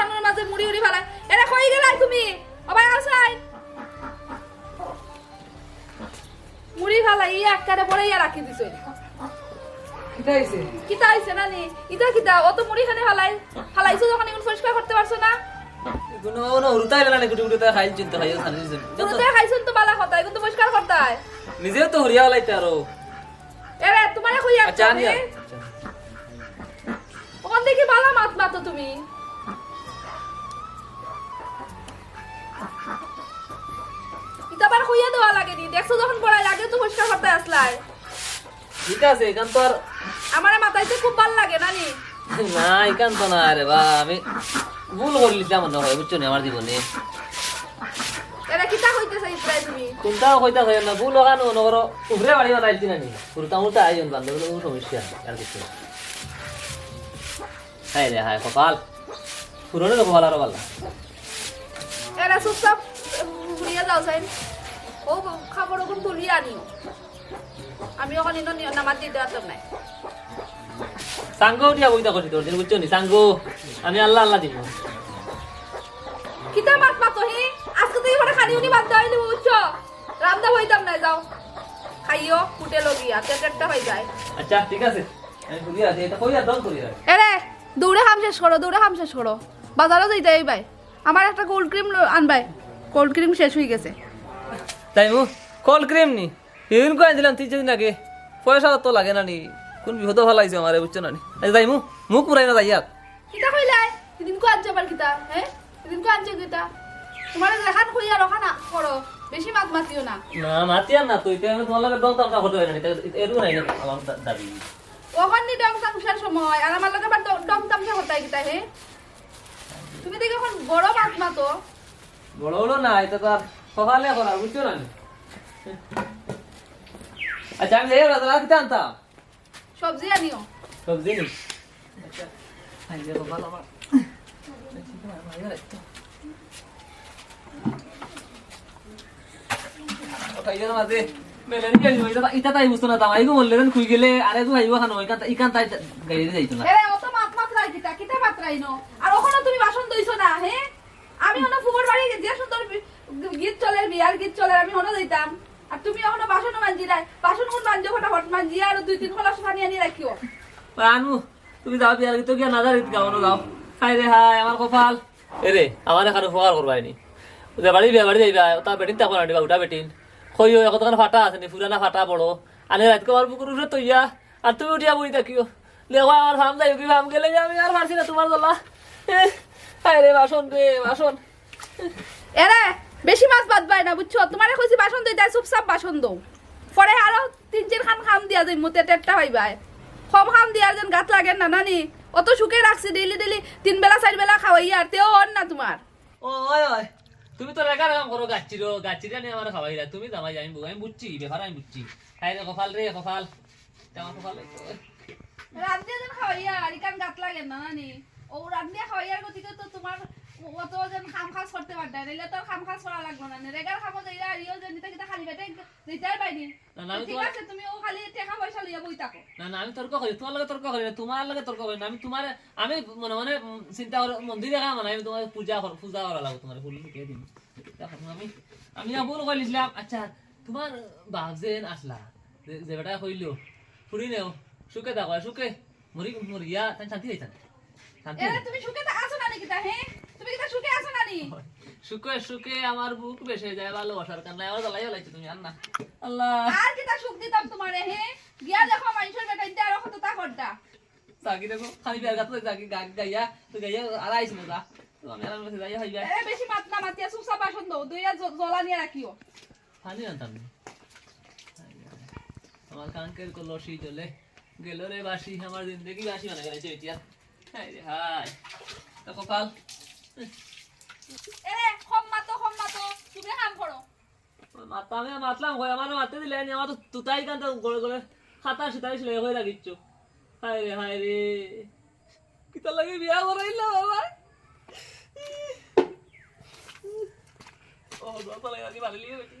উঠানোর মাঝে মুড়ি উড়ি ফেলায়। এরা কই গেলাই তুমি? অবাই আসাই মুড়ি ফেলাই ই এককারে পরে ইয়া রাখি দিছে। কিতা হইছে? কিতা হইছে নানি? ইতা কিতা? অত মুড়ি খানে ফেলাই ফেলাইছো যখন এখন পরিষ্কার করতে পারছ না? কোনো কোনো উড়তাই না গুটি গুটি খাই চিন্তা খাই সানি তুমি খাইছুন তো বালা কথা এখন পরিষ্কার করতে নিজেও তো হরিয়া লাইতে আরও। এরে তোমার কই আচ্ছা ওখান থেকে বালা মাত মাতো তুমি? আবার কইয়া দেওয়া লাগে নি। দেখছ যখন পড়াই আগে তো পরিষ্কার করতে আসলাই। ঠিক আছে এখান তো আর আমার মাথাইতে খুব ভালো লাগে নানি না? এখান তো না রে বা আমি ভুল করলি তেমন নয় বুঝছ নি আমার জীবনে। এরা কিতা কইতেছে ইত্রাই তুমি? কোনটা কইতা হয় না ভুল ওখানে নগর উপরে বাড়ি বানাইছি না নি? পুরোটা মুরটা আইজন বান্ধব কোনো সমস্যা আর কিছু না। হাই রে হাই কপাল। পুরনো কপাল আরও এরা চুপচাপ ঘুরিয়ে যাও চাই ও খাবার ওখান তুলিয়ে আনিও আমি ওখানে নামাজ দিয়ে দেওয়ার নাই। সাঙ্গো উঠিয়া বইতা করছি তোর বুঝছ নি? সাঙ্গো আমি আল্লাহ আল্লাহ দিব কিতা মাত মাতো হি আজকে তুই ওটা খালি উনি বাদ বুঝছ রামদা হইতাম না যাও। খাইও ফুটে লগিয়া পেটেরটা হয়ে যায়। আচ্ছা ঠিক আছে। আমি ঘুরিয়ে আছি। এটা কই আর করি আর দৌড়ে খাম শেষ করো দৌড়ে খাম শেষ করো বাজারও যাইতে ভাই আমার একটা কোল্ড ক্রিম আনবাই। কোল্ড ক্রিম শেষ হয়ে গেছে। তাই মু কল ক্রিম নি? এদিন কয়ে দিলাম তিন চার দিন আগে? পয়সা তো লাগে না নি। কোন বিপদ ভালাইছে আমারে বুঝছ না নি? আচ্ছা তাই মু মুখ পুরাই না যাইয়া কিতা কইলাই সেদিন কো আনছে আবার কিতা হ্যাঁ? সেদিন কো আনছে কিতা? তোমার দেখান কইয়া রখা না করো বেশি মাত মাতিও না। না মাতিয়ার না তো এটা আমি তোমার লাগে দল তামটা করতে পারি না এরকম নাই না আমার দাবি। ওখান দিয়ে ডং তামসার সময় আর আমার লাগে আবার ড- ডং তামসা হতাই কিতা হে তুমি দেখো এখন বড় মাত মাতো। বড় বড় না এটা তো আর সকালে করা বুঝছ না। আচ্ছা আমি যাই রাত রাত আনতাম। সবজি আনিও। সবজি নি আচ্ছা। খাই যাব আমার। আরে ওখানে তুমি বাসন দইছো না হে আমি হলো ফুবর বাড়ি যে সুন্দর বি- গীত চলে বিয়ার গীত চলে আমি হলো যাইতাম আর তুমি এখনও বাসন মানজি নাই। বাসন কোন মানজো ফটাফট মানজি আর দুই তিন খোলা পানি আনি রাখিও। আনু তুমি যাও বিয়ার তো গিয়া নাজার ইত গাওনো যাও খাই রে হাই আমার কপাল। এরে আমার এখানে উপকার করবাই নি। যে বাড়ি বিয়া বাড়ি যাইবা তা বেটিন তা কোনা দিবা উঠা বেটিন কইও এখন তখন ফাটা আছে নি পুরানা ফাটা বড়। আনে রাত কবার বুকুর উঠে তৈয়া আর তুমি উঠিয়া বই থাকিও। লেখা আমার ফার্ম যাই কি ফার্ম গেলে আমি আর পারছি না তোমার জ্বলা। রে বাসন রে বাসন এরে বেশি মাছ বাদ পাই না বুঝছ? তোমারে কইছি বাসন দই তাই চুপচাপ বাসন দৌ পরে আরও তিন চার খান খাম দিয়া যাই মতে টেটটা পাইবাই কম খাম দিয়া যেন গাত লাগে না নানি? অত সুখে রাখছি ডেইলি ডেইলি তিন বেলা চার বেলা খাওয়াই আর তেও অন না তোমার। ওই ওই তুমি তো রেগার কাম করো গাচ্ছির গাচ্ছির নিয়ে আমার খাওয়াই না তুমি জামাই আমি আমি বুঝছি ব্যাপার আমি বুঝছি। হাই রে কপাল রে কপাল। আমার কপাল রাত দিয়ে যেন খাওয়াই আর ইকান গাত লাগে না নানি। ও রাত দিয়ে খাওয়াই আর গতিকে তো তোমার অত যেন খাম খাস করতে পারতে নাইলে তো আর খাম খাস করা লাগবে না। রেগার খাব আর ইও যেন খালি না, না, আমি ঠিক আছে তুমি ও খালি টাকা পয়সা লইয়া বই থাকো। না না আমি তর্ক করি তোমার লগে তর্ক করি না তোমার লগে তর্ক করি না আমি তোমার আমি মনে মনে চিন্তা করে মন্দিরে কাম মানে আমি তোমার পূজা কর পূজা করা লাগবে তোমার ফুল কে দিন আমি আমি না ভুল কইলিছিলাম। আচ্ছা তোমার বাপ যে আসলা যে- বেটা কইলো ফুরি নেও সুখে থাকো সুখে। মরি মরিয়া তাই শান্তি শান্তি তুমি সুখে তা আছো না নাকি তা হে? তুমি সুখে আছো না নি? সুখে সুখে আমার বুক বেসে যায় ভালোবাসার কান্নায়। আমার জ্বালাই জ্বালাইছে তুমি আন্না। আল্লাহ। আর কিতা সুখ দিতাম তোমারে হে? গিয়া দেখো মানুষের বেটাইতে আর কত তা করতা। সাকি দেখো খালি বিয়ার গাতে সাকি গাইয়া তো গাইয়া আর আইস না তো আমি আর মেসে যাইয়া হইবা। এরে বেশি মাত না মাতিয়া সুসা বাসন দাও দুইয়া জলা নিয়ে রাখিও। আনতাম না। আমার কানকের কলসি জ্বলে গেল রে বাসি আমার জিন্দগি বাসি মানে গেছে এতিয়া হাই রে হাই তো কপাল এরে কম মাতো কম মাতো। কাম করো মাতা আমি মাতলাম কই আমার মাতে দিলে নি আমার তো তুতাই গলে গড়ে খাতা সিতাই ছিল হয়ে লাগিচ্ছ হাই রে হাই রে লাগে বিয়া করাইলা বাবা ও বাবা লাগে বেটি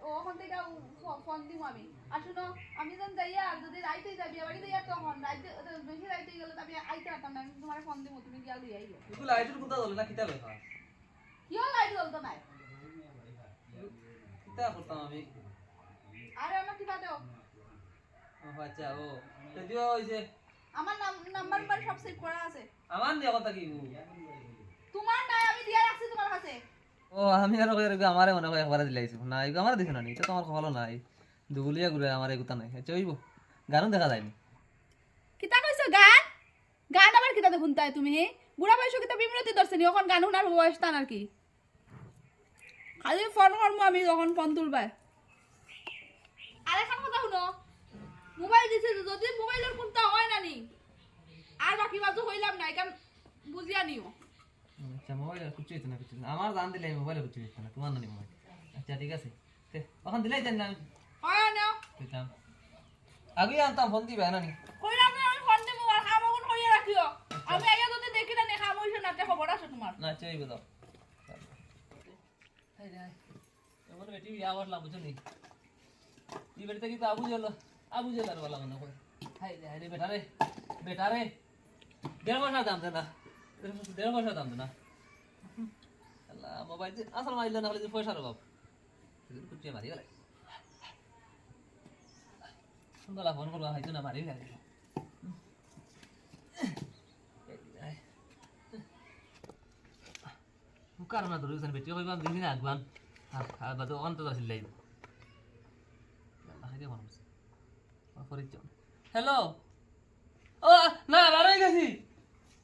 ওখান থেকে ফোন দিম আমি। আর শুনো আমি যেন যাইয়া যদি রাইতে যাবি বাড়ি যাইয়া তখন রাইতে বেশি রাইতে গেলে তো আমি আইতে পারতাম না আমি তোমার ফোন দিব তুমি গিয়া লই আইও এগুলো লাইটের কোথা দলে না কিতা লেখা কিয় লাইট জ্বলতো নাই কিতা করতাম আমি? আরে আমার কিবা দেও। ও আচ্ছা ও। যদিও হইছে আমার নাম্বার নাম্বার সব সেভ করা আছে। আমার নিয়ে কথা কি তোমার নাই আমি দিয়া রাখছি তোমার কাছে। ও, আমি আর কই রাখবি আমারে মনে হয় একবার দিলাইছো না এগুলো আমার দেখো না তো আমার ভালো নাই। দুগুলিয়া গুলো আমার এগুতা নাই। আচ্ছা হইব গানও দেখা যায়নি। কিতা কইছো গান? গান আবার কিতা দেখুন তাই তুমি বুড়া বয়স কিতা বিমরতি ধরছে নি? এখন গান শুনার বয়স টান আর কি? খালি ফোন করব আমি যখন ফোন তুলবাই। আর এখন কথা শুনো। মোবাইল দিছে যদি মোবাইলের কোনটা হয় না নি আর বাকি বাজু হইলাম না কারণ বুঝিয়া নিও আচ্ছা মোবাইল কুচি হইতো না না। আমার দান দিলে মোবাইল কুচি হইতো না তোমার নানি মোবাইল। আচ্ছা ঠিক আছে। তে, ওখান দিলাই জানি না আমি। হয় নাও। দিতাম। আগে আনতাম ফোন দিবে না নি কইলাম না আমি ফোন দিব আর কাম এখন হইয়া রাখিও। আমি আগে যদি দেখি না কাম হইছে না তে খবর আছে তোমার। না হইব দাও। হাই রে হাই। এমন বেটি বিয়া করলাম বুঝছ নি এই বেটিতে কিন্তু আবু জল আবু জলার বলা মনে করে হাই রে হাই রে। বেটা রে বেটা রে দেড় বছর দাম দে না। দেড় বছর দাম দে না। মোবাইল না হলে পয়সার অভাব। দিন আগবান আর বাদে আছিল লাইন। হ্যালো ও, না, বাড়াই গেছি।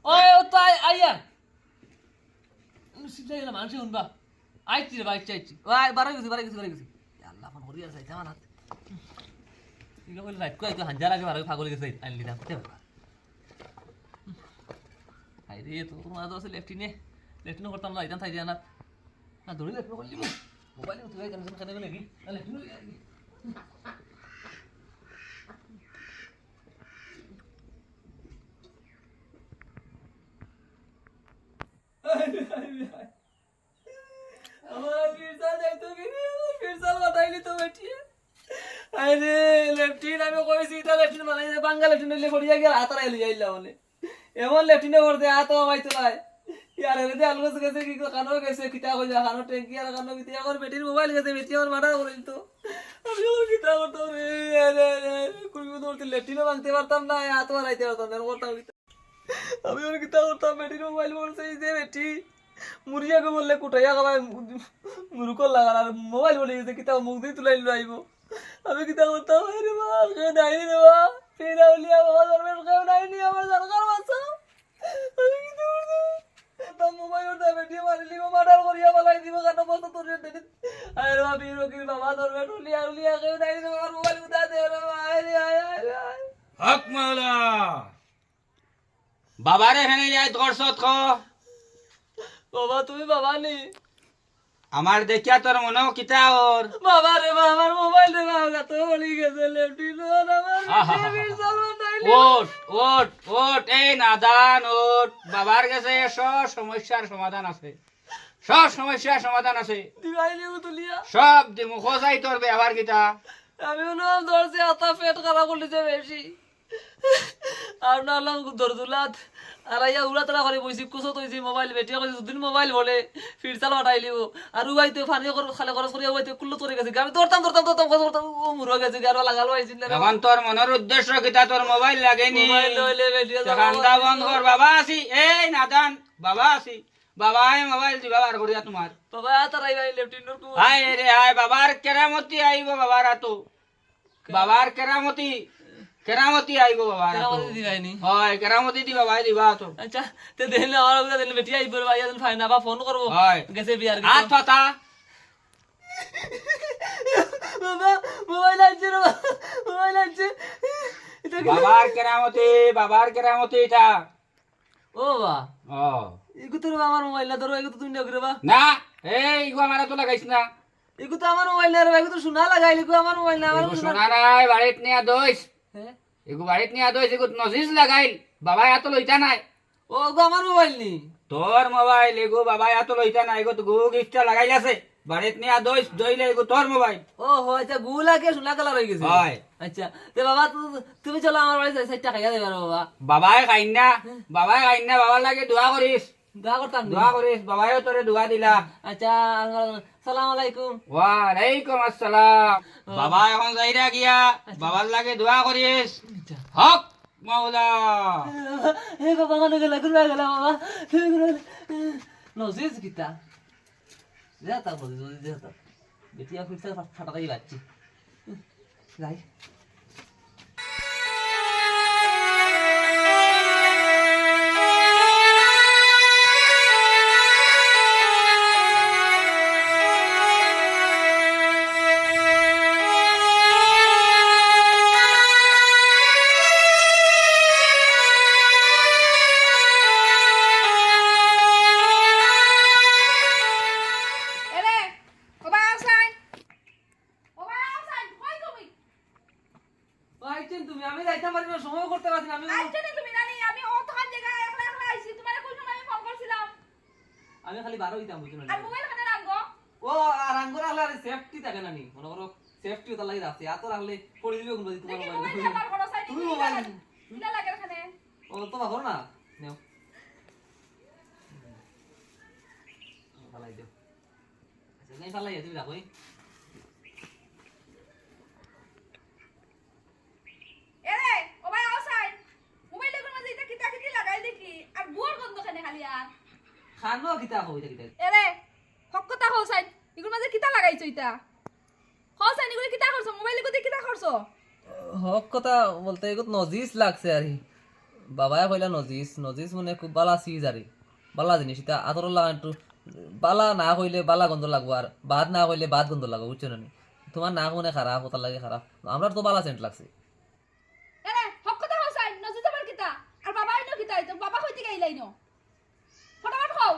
ও তো আইয়া সিদ্ধা গেলাম মানুষ শুনবা আইছি রে আইছি আইছি ও বাড়াই গেছি বাড়াই গেছি বাড়াই গেছি আল্লাহ ফোন করি আছে আমার হাত ঠিক আছে রাত কই তো হাজার আগে বাড়াই পাগল গেছে আইন দিলাম তে বাবা হাই রে তো তোমার তো আছে লেফটিনে লেফটিনে করতাম না ইতান থাই না না দৌড়ি লেফটিনে করলি মোবাইলে তুই গান খানে গেলে কি না লেফটিনে আমার ফিরসাল যাইতো কি ফিরসাল বাতাইলি তো বেটি। আরে লেফটিন আমি কইছি তা লেফটিন দে বাঙ্গা লেফটিন লে পড়িয়া গেল হাতার আইলি যাইলা বলে এমন লেফটিনে করতে হাত আমাইতো লাই ইয়ার এনে দে আলগস গেছে, কি কানো গেছে, কিতা কইলা কানো ট্যাঙ্কি কানো কিতা আমার মোবাইল গেছে, বেটি আমার মারা করিল তো আমি ওর ভাঙতে পারতাম না হাত মারাইতে পারতাম না আমি ওর কিতা করতাম বেটির মোবাইল বলছে যে বেটি? মুরিয়াকে বললে কুটাইয়া খাবাই মুরুকর লাগাল আর মোবাইল বলে গেছে কিতা মুখ দিয়ে তুলাই লো আইব। আমি কিতা করতাম রে মা, কেউ নাইনি রে মা। ফিরা উলিয়া বাবা ধর্মের কেউ নাইনি আমার সরকার বাঁচা আমি কিতা করতাম মোবাইল ওটা বেটিয়ে মারিলি মার্ডার করিয়া বলাই দিব কেন বলতো তোর দেনি আরে মা, বীর রকির বাবা ধর্মের উলিয়া উলিয়া, কেউ নাইনি রে আমার মোবাইল উঠা দে রে মা? আরে আয় আয় হক মাওলা। বাবারে হেনে যায় দর্শত বাবা তুমি বাবা নেই আমার দেখিয়া তোর মনে কিতা ওর। বাবা রে আমার মোবাইল রে বাবা তো গেছে আমার বানাইলি ওট ওট ওট এই নাদান ওট বাবার কাছে সব সমস্যার সমাধান আছে। সব সমস্যার সমাধান আছে। দিবাইলি সব দিমু খোঁজাই তোর ব্যবহার কিতা। আমি নাম ধরছি আতা পেট খারাপ করলিছে বেশি। আর দরদুলাত আর আইয়া উড়া তারা করে বইছি কুসো তৈছি মোবাইল বেটিয়া কইছি দুদিন মোবাইল বলে ফিরসাল আর উবাইতে ফানি করে খালে খরচ করে উবাইতে কুল্লো তোরে গেছে। আমি দৌড়তাম দৌড়তাম দৌড়তাম দৌড়তাম ও মুরো গেছে গারো লাগালো না এখন তোর মনের উদ্দেশ্য কিতা তোর মোবাইল লাগেনি। মোবাইল লইলে বেটিয়া বন্ধ কর বাবা আছি এই নাদান বাবা আছি বাবা মোবাইল দি ব্যবহার করিয়া তোমার বাবা তারাই ভাই লেফটিনোর কু হায় রে হায় বাবার কেরামতি আইব বাবার আতো বাবার কেরামতি কেরামতি আইব দিবাইনি হয় কেরামতি দি বাবাই দিবা তো। আচ্ছা তে আমার ভাই ফাইনা ফোন করব। হয়। গেছে বিয়ার হাত পাতা বাবা মোবাইল আছে রে মোবাইল আছে বাবার কেরামতি বাবার কেরামতি এটা। ও বাবা। ও। এগু তো আমার মোবাইল না ধরো এগু তো তুমি নগরে বা। না এই ইগো আমার তো লাগাইছ না। এগু তো আমার মোবাইল না রে এগু তো শোনা লাগাইলি গো আমার মোবাইল না আমার শোনা নাই বাড়িত নিয়া হ্যাঁ? এগো বাড়িত নিয়ে দইস এগো নজিস লাগাইল বাবাই এত লইতা নাই। ও গো আমার মোবাইল নি? তোর মোবাইল এগু বাবাই এত লইতা নাই গো গো গিফটটা লাগাইল আছে বাড়িত নিয়া দইস দইলে এগু তোর মোবাইল। ও হো আচ্ছা গু লাগে সোনা কালার হয়ে গেছে। হয়। আচ্ছা তে বাবা তুমি চলো আমার বাড়িতে যাই সাইডটা খাইয়া দেবা বাবা। বাবাই খাইন না বাবাই খাইন না বাবার লাগে দোয়া করিস দোয়া করতাম। দোয়া করিস বাবাইও তোরে দোয়া দিলা। আচ্ছা সালাম আলাইকুম। ওয়ালাইকুম আসসালাম। বাবা এখন যাইরা গিয়া বাবার লাগে দোয়া করিস। হক মাওলা। হে বাবা কানে গেলা গুলা গেলা বাবা। তুমি গুলা নজিস কিতা? যা তা বলি যদি যা তা। বেটিয়া ফুটতে ফাটাই যাচ্ছে যাই। সেফটি ওটা লাগি এত রাখলে পড়ে দিবে কোন তুমি মোবাইল ইলা লাগে? ও তো বাহর না? নেও। ফালাই দিও। আচ্ছা নাই ফালাই তুমি রাখো খানে কিতা হই কিতা? এরে হক কথা হল সাইড ইগুর মাঝে কিতা লাগাইছো ইতা হল সাইড ইগুলো কিতা করছ? মোবাইলে কোতে কিতা করছ? হক কথা বলতে এগুত নজিস লাগছে আর। বাবাই কইলা নজিস নজিস মানে খুব বালা চিজ আর। বালা জিনিস এটা আতর লাগা বালা না কইলে বালা গন্ধ লাগবো আর বাদ না কইলে বাদ গন্ধ লাগবো বুঝছ না তোমার না কোনে খারাপ কথা লাগে খারাপ আমরা তো বালা সেন্ট লাগছে। হক কথা হল সাইড নজিত কিতা। আর বাবা আইনো কিতা তো বাবা হইতে গাইলাই নো ফটাফট খাও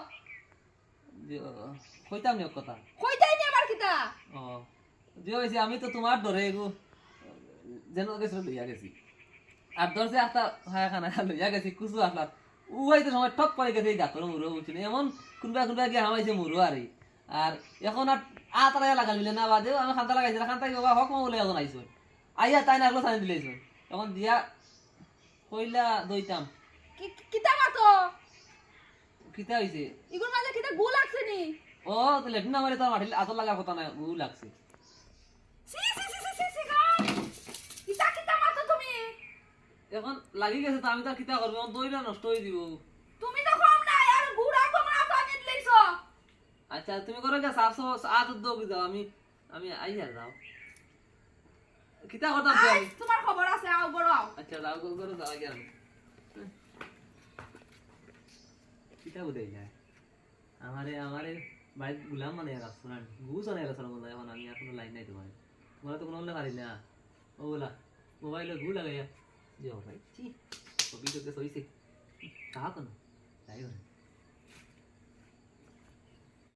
কইতাম নি কথা। কইতাই নি আবার কিতা। ও যে হয়েছে আমি তো তোমার ডরে এগু। যেন গেছিল লইয়া গেছি। আর ধরছে একটা হায়া খানা লইয়া গেছি কুচু আসলাম উহাই তো সময় ঠপ করে গেছে এই গাতর মুরো না এমন কোনবা কোনবা গিয়ে হামাইছে মুরো আর। আর এখন আর আতারা লাগালিলে না বাদেও আমি খান্তা লাগাইছি খান্তা বাবা হক বলে এখন আইছো আইয়া তাই না সানি দিলেছো। এখন দিয়া কইলা দইতাম। কি কিতা মাতো? কিতা হইছে? ইগুর মাঝে কিতা গু লাগছে নি? ও তো লেটিন আমার তো মাটিল আতর লাগার কথা না উ লাগছে। এখন লাগি গেছে তো আমি তো কিতা করব? দইটা নষ্ট হয়ে দিব। তুমি তো কম না আর গুড়া কম না তো আমি দিলাইছো। আচ্ছা তুমি করে গে সাফ আত উদ্যোগ দাও আমি আমি আই আর যাও। কিতা আই আমি তোমার খবর আছে আও বড় আও। আচ্ছা যাও করে করে যাও আগে আমি কিতা বুঝাই যায় আমারে আমারে বাড়িতে গুলাম মানে না গুছ অনেক রাখছো না এখন আমি আর কোনো লাইন নাই তোমার তো কোনো হলে পারি না ও বলা মোবাইলে গু লাগাইয়া যে ভাই চি কবি তো সইছে কাহা কোনো তাই করে